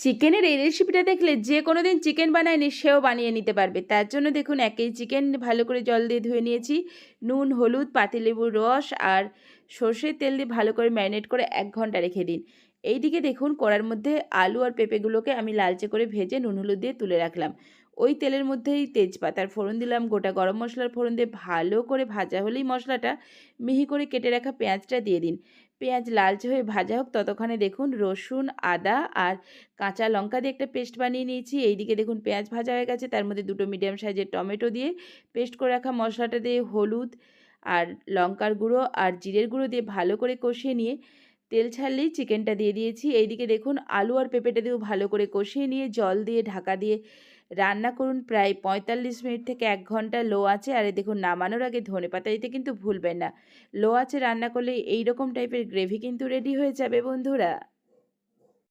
চিকেনের এই রেসিপিটা দেখলে যে কোনো দিন চিকেন বানায়নি, সেও বানিয়ে নিতে পারবে। তার জন্য দেখুন এক কেজি চিকেন ভালো করে জল দিয়ে ধুয়ে নিয়েছি। নুন, হলুদ, পাতিলেবুর রস আর সর্ষের তেল দিয়ে ভালো করে ম্যারিনেট করে এক ঘণ্টা রেখে দিন। এইদিকে দেখুন, কড়ার মধ্যে আলু আর পেঁপেগুলোকে আমি লালচে করে ভেজে নুন, হলুদ দিয়ে তুলে রাখলাম। ওই তেলের মধ্যেই তেজপাতার ফোড়ন দিলাম, গোটা গরম মশলার ফোড়ন দিয়ে ভালো করে ভাজা হলেই মশলাটা মিহি করে কেটে রাখা পেঁয়াজটা দিয়ে দিন। পেঁয়াজ লালচে হয়ে ভাজা হোক, ততক্ষণে দেখুন রসুন, আদা আর কাঁচা লঙ্কা দিয়ে একটা পেস্ট বানিয়ে নিয়েছি। এইদিকে দেখুন পেঁয়াজ ভাজা হয়ে গেছে, তার মধ্যে দুটো মিডিয়াম সাইজের টমেটো দিয়ে পেস্ট করে রাখা মশলাটা দিয়ে হলুদ আর লঙ্কার গুঁড়ো আর জিরের গুঁড়ো দিয়ে ভালো করে কষিয়ে নিয়ে তেল ছাড়লেই চিকেনটা দিয়ে দিয়েছি। এইদিকে দেখুন আলু আর পেঁপেটা দিয়েও ভালো করে কষিয়ে নিয়ে জল দিয়ে ঢাকা দিয়ে রান্না করুন প্রায় পঁয়তাল্লিশ মিনিট থেকে এক ঘণ্টা লো আছে আর দেখুন, নামানোর আগে ধনে পাতা দিতে কিন্তু ভুলবেন না। লো আছে রান্না করলে এই রকম টাইপের গ্রেভি কিন্তু রেডি হয়ে যাবে বন্ধুরা।